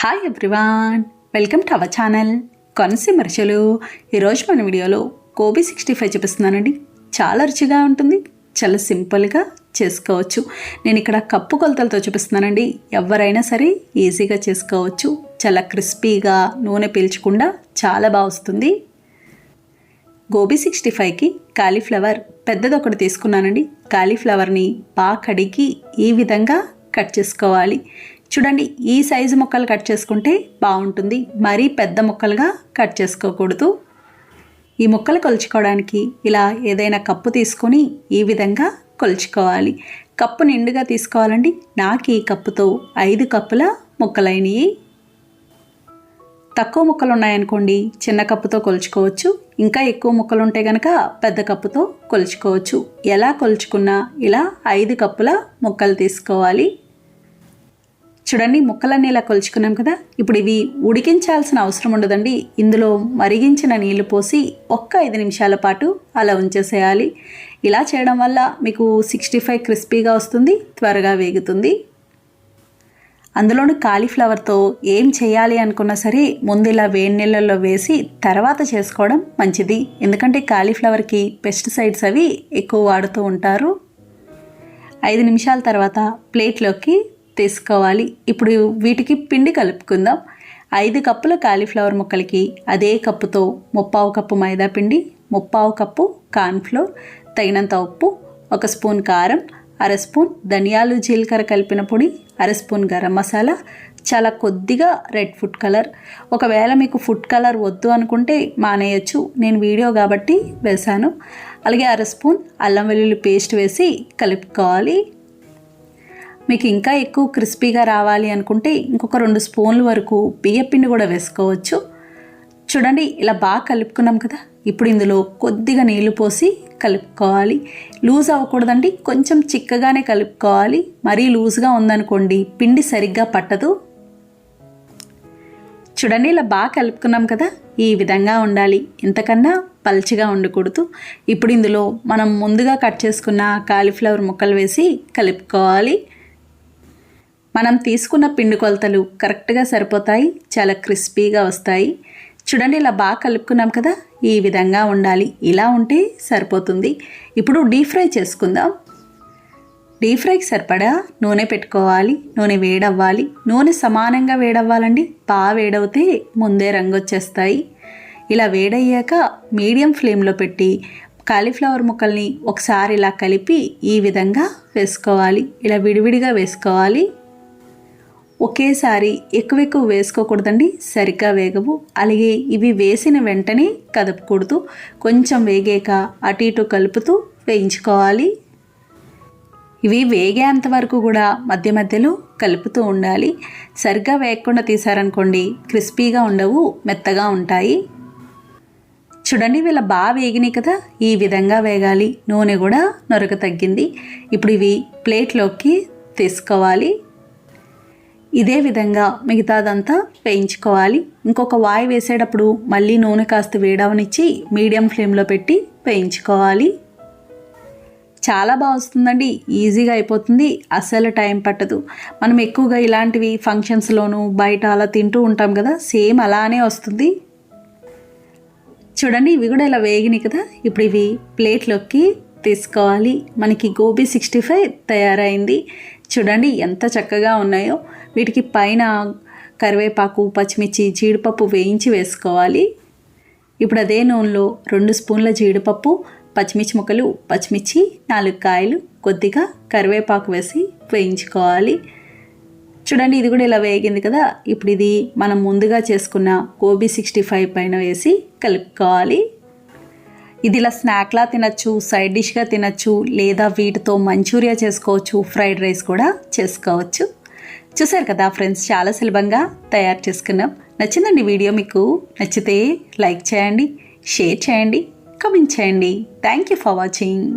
Hi everyone welcome to our channel Konaseema రుచులు ఈరోజు మన వీడియోలో గోబీ సిక్స్టీ ఫైవ్ చూపిస్తున్నానండి. చాలా రుచిగా ఉంటుంది. చాలా సింపుల్గా చేసుకోవచ్చు. నేను ఇక్కడ కప్పు కొలతలతో చూపిస్తున్నానండి. ఎవరైనా సరే ఈజీగా చేసుకోవచ్చు. చాలా క్రిస్పీగా నూనె పీల్చకుండా చాలా బాగా వస్తుంది. గోబీ సిక్స్టీ ఫైవ్కి కాలీఫ్లవర్ పెద్దది ఒకటి తీసుకున్నానండి. కాలీఫ్లవర్ని బాగా కడిగి ఈ విధంగా కట్ చేసుకోవాలి. చూడండి ఈ సైజు ముక్కలు కట్ చేసుకుంటే బాగుంటుంది. మరీ పెద్ద ముక్కలుగా కట్ చేసుకోకూడదు. ఈ ముక్కలు కొలుచుకోవడానికి ఇలా ఏదైనా కప్పు తీసుకొని ఈ విధంగా కొలుచుకోవాలి. కప్పు నిండుగా తీసుకోవాలండి. నాకు ఈ కప్పుతో ఐదు కప్పుల ముక్కలైనవి తక్కువ ముక్కలు ఉన్నాయనుకోండి చిన్న కప్పుతో కొలుచుకోవచ్చు. ఇంకా ఎక్కువ ముక్కలు ఉంటే కనుక పెద్ద కప్పుతో కొలుచుకోవచ్చు. ఎలా కొలుచుకున్నా ఇలా ఐదు కప్పుల ముక్కలు తీసుకోవాలి. చూడండి ముక్కలన్నీ ఇలా కొలుచుకున్నాం కదా. ఇప్పుడు ఇవి ఉడికించాల్సిన అవసరం ఉండదండి. ఇందులో మరిగించిన నీళ్ళు పోసి ఒక్క ఐదు నిమిషాల పాటు అలా ఉంచేసేయాలి. ఇలా చేయడం వల్ల మీకు సిక్స్టీ ఫైవ్ క్రిస్పీగా వస్తుంది త్వరగా వేగుతుంది. అందులోనూ కాలీఫ్లవర్తో ఏం చేయాలి అనుకున్నా సరే ముందు ఇలా వేడి నీళ్ళల్లో వేసి తర్వాత చేసుకోవడం మంచిది. ఎందుకంటే కాలీఫ్లవర్కి పెస్టిసైడ్స్ అవి ఎక్కువ వాడుతూ ఉంటారు. ఐదు నిమిషాల తర్వాత ప్లేట్లోకి తీసుకోవాలి. ఇప్పుడు వీటికి పిండి కలుపుకుందాం. ఐదు కప్పుల కాలీఫ్లవర్ ముక్కలకి అదే కప్పుతో ముప్పావు కప్పు మైదా పిండి ముప్పావు కప్పు కార్న్ఫ్లోర్ తగినంత ఉప్పు ఒక స్పూన్ కారం అర స్పూన్ ధనియాలు జీలకర్ర కలిపిన పొడి అర స్పూన్ గరం మసాలా చాలా కొద్దిగా రెడ్ ఫుడ్ కలర్. ఒకవేళ మీకు ఫుడ్ కలర్ వద్దు అనుకుంటే మానేయచ్చు. నేను వీడియో కాబట్టి వేశాను. అలాగే అర స్పూన్ అల్లం వెల్లుల్లి పేస్ట్ వేసి కలుపుకోవాలి. మీకు ఇంకా ఎక్కువ క్రిస్పీగా రావాలి అనుకుంటే ఇంకొక రెండు స్పూన్ల వరకు బియ్యపిండి కూడా వేసుకోవచ్చు. చూడండి ఇలా బాగా కలుపుకున్నాం కదా. ఇప్పుడు ఇందులో కొద్దిగా నీళ్ళు పోసి కలుపుకోవాలి. లూజ్ అవ్వకూడదండి కొంచెం చిక్కగానే కలుపుకోవాలి. మరీ లూజ్గా ఉందనుకోండి పిండి సరిగ్గా పట్టదు. చూడండి ఇలా బాగా కలుపుకున్నాం కదా. ఈ విధంగా ఉండాలి. ఇంతకన్నా పల్చిగా ఉండకూడదు. ఇప్పుడు ఇందులో మనం ముందుగా కట్ చేసుకున్న కాలీఫ్లవర్ ముక్కలు వేసి కలుపుకోవాలి. మనం తీసుకున్న పిండి కొలతలు కరెక్ట్గా సరిపోతాయి చాలా క్రిస్పీగా వస్తాయి. చూడండి ఇలా బాగా కలుపుకున్నాం కదా ఈ విధంగా ఉండాలి. ఇలా ఉంటే సరిపోతుంది. ఇప్పుడు డీప్ ఫ్రై చేసుకుందాం. డీప్ ఫ్రైకి సరిపడా నూనె పెట్టుకోవాలి. నూనె వేడవ్వాలి. నూనె సమానంగా వేడవ్వాలండి. బాగా వేడవుతే ముందే రంగు వచ్చేస్తాయి. ఇలా వేడయ్యాక మీడియం ఫ్లేమ్లో పెట్టి కాలీఫ్లవర్ ముక్కల్ని ఒకసారి ఇలా కలిపి ఈ విధంగా వేసుకోవాలి. ఇలా విడివిడిగా వేసుకోవాలి. ఒకేసారి ఎక్కువ ఎక్కువ వేసుకోకూడదండి. సరిగ్గా వేగవు. అలాగే ఇవి వేసిన వెంటనే కదపకూడదు. కొంచెం వేగాక అటు ఇటు కలుపుతూ వేయించుకోవాలి. ఇవి వేగేంత వరకు కూడా మధ్య మధ్యలో కలుపుతూ ఉండాలి. సరిగ్గా వేయకుండా తీసారనుకోండి క్రిస్పీగా ఉండవు మెత్తగా ఉంటాయి. చూడండి వీళ్ళ బాగా వేగినాయి కదా. ఈ విధంగా వేగాలి. నూనె కూడా నొరక తగ్గింది. ఇప్పుడు ఇవి ప్లేట్లోకి తీసుకోవాలి. ఇదే విధంగా మిగతాదంతా వేయించుకోవాలి. ఇంకొక వాయి వేసేటప్పుడు మళ్ళీ నూనె కాస్త వేడవనిచ్చి మీడియం ఫ్లేమ్లో పెట్టి వేయించుకోవాలి. చాలా బాగా వస్తుందండి. ఈజీగా అయిపోతుంది. అస్సలు టైం పట్టదు. మనం ఎక్కువగా ఇలాంటివి ఫంక్షన్స్లోనూ బయట అలా తింటూ ఉంటాం కదా సేమ్ అలానే వస్తుంది. చూడండి ఇవి కూడా ఇలా వేగినాయి కదా. ఇప్పుడు ఇవి ప్లేట్లోకి తీసుకోవాలి. మనకి గోబీ సిక్స్టీ ఫైవ్ తయారైంది. చూడండి ఎంత చక్కగా ఉన్నాయో. వీటికి పైన కరివేపాకు పచ్చిమిర్చి జీడిపప్పు వేయించి వేసుకోవాలి. ఇప్పుడు అదే నూనెలో రెండు స్పూన్ల జీడిపప్పు పచ్చిమిర్చి ముక్కలు పచ్చిమిర్చి నాలుగు కాయలు కొద్దిగా కరివేపాకు వేసి వేయించుకోవాలి. చూడండి ఇది కూడా ఇలా వేగింది కదా. ఇప్పుడు ఇది మనం ముందుగా చేసుకున్న గోబీ సిక్స్టీ ఫైవ్ పైన వేసి కలుపుకోవాలి. ఇది ఇలా స్నాక్లా తినచ్చు సైడ్ డిష్గా తినచ్చు లేదా వీటితో మంచూరియా చేసుకోవచ్చు ఫ్రైడ్ రైస్ కూడా చేసుకోవచ్చు. చూసారు కదా ఫ్రెండ్స్ చాలా సులభంగా తయారు చేసుకున్నాం. నచ్చిందండి వీడియో మీకు నచ్చితే లైక్ చేయండి షేర్ చేయండి కమెంట్ చేయండి. Thank you for watching